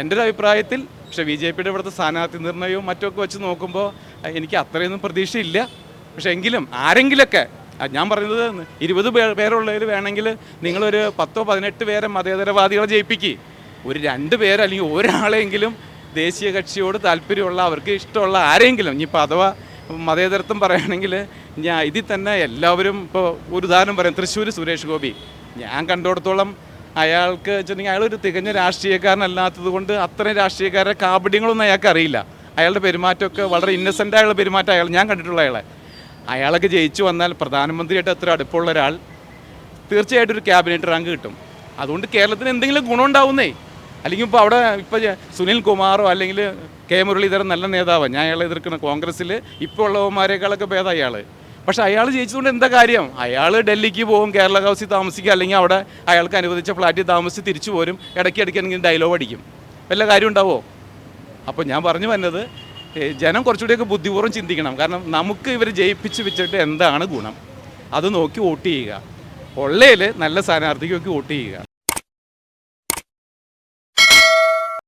എന്റെ ഒരു അഭിപ്രായത്തിൽ പക്ഷെ ബി ജെ പിയുടെ ഇവിടുത്തെ സ്ഥാനാർത്ഥി നിർണയവും മറ്റൊക്കെ വെച്ച് നോക്കുമ്പോൾ എനിക്ക് അത്രയൊന്നും പ്രതീക്ഷയില്ല. പക്ഷെ എങ്കിലും ആരെങ്കിലൊക്കെ ഞാൻ പറയുന്നത് ഇരുപത് പേർ പേരുള്ളവർ വേണമെങ്കിൽ നിങ്ങളൊരു പത്തോ പതിനെട്ട് പേരെ മതേതരവാദികളെ ജയിപ്പിക്കുക ഒരു രണ്ട് പേര് അല്ലെങ്കിൽ ഒരാളെങ്കിലും ദേശീയ കക്ഷിയോട് താല്പര്യമുള്ള അവർക്ക് ഇഷ്ടമുള്ള ആരെങ്കിലും ഇനിയിപ്പോൾ അഥവാ മതേതരത്വം പറയുകയാണെങ്കിൽ ഞാൻ ഇതിൽ തന്നെ എല്ലാവരും ഇപ്പോൾ ഒരു ഉദാഹരണം പറയാം. തൃശ്ശൂർ സുരേഷ് ഗോപി. ഞാൻ കണ്ടിടത്തോളം അയാൾക്ക് വെച്ചിട്ടുണ്ടെങ്കിൽ അയാളൊരു തികഞ്ഞ രാഷ്ട്രീയക്കാരനല്ലാത്തത് കൊണ്ട് അത്രയും രാഷ്ട്രീയക്കാരുടെ കാപട്യങ്ങളൊന്നും അയാൾക്ക് അറിയില്ല. അയാളുടെ പെരുമാറ്റമൊക്കെ വളരെ ഇന്നസെന്റ് ആയുള്ള പെരുമാറ്റം അയാൾ ഞാൻ കണ്ടിട്ടുള്ള അയാളെ. അയാളൊക്കെ ജയിച്ചു വന്നാൽ പ്രധാനമന്ത്രിയായിട്ട് അത്ര അടുപ്പമുള്ള ഒരാൾ തീർച്ചയായിട്ടും ഒരു ക്യാബിനറ്റ് റാങ്ക് കിട്ടും. അതുകൊണ്ട് കേരളത്തിന് എന്തെങ്കിലും ഗുണമുണ്ടാവുന്നേ അല്ലെങ്കിൽ ഇപ്പോൾ അവിടെ ഇപ്പോൾ സുനിൽ കുമാറോ അല്ലെങ്കിൽ കെ മുരളീധരൻ നല്ല നേതാവാണ് ഞാൻ അയാളെ എതിർക്കുന്ന കോൺഗ്രസ്സിൽ ഇപ്പോൾ ഉള്ളവന്മാരെക്കാളൊക്കെ ഭേദം അയാൾ പക്ഷെ അയാൾ ജയിച്ചതുകൊണ്ട് എന്താ കാര്യം? അയാൾ ഡൽഹിക്ക് പോകും കേരള ഹൗസിൽ താമസിക്കുക അല്ലെങ്കിൽ അവിടെ അയാൾക്ക് അനുവദിച്ച ഫ്ലാറ്റിൽ താമസിച്ച് തിരിച്ചു പോരും ഇടയ്ക്ക് ഇടയ്ക്ക് ഡയലോഗ് അടിക്കും. വല്ല കാര്യം ഉണ്ടാവോ? അപ്പോൾ ഞാൻ പറഞ്ഞു വന്നത് ജനം കുറച്ചുകൂടിയൊക്കെ ബുദ്ധിപൂർവം ചിന്തിക്കണം. കാരണം നമുക്ക് ഇവർ ജയിപ്പിച്ച് വെച്ചിട്ട് എന്താണ് ഗുണം? അത് നോക്കി വോട്ട് ചെയ്യുക. ഉള്ളതിൽ നല്ല സ്ഥാനാർത്ഥിക്ക് നോക്കി വോട്ട് ചെയ്യുക.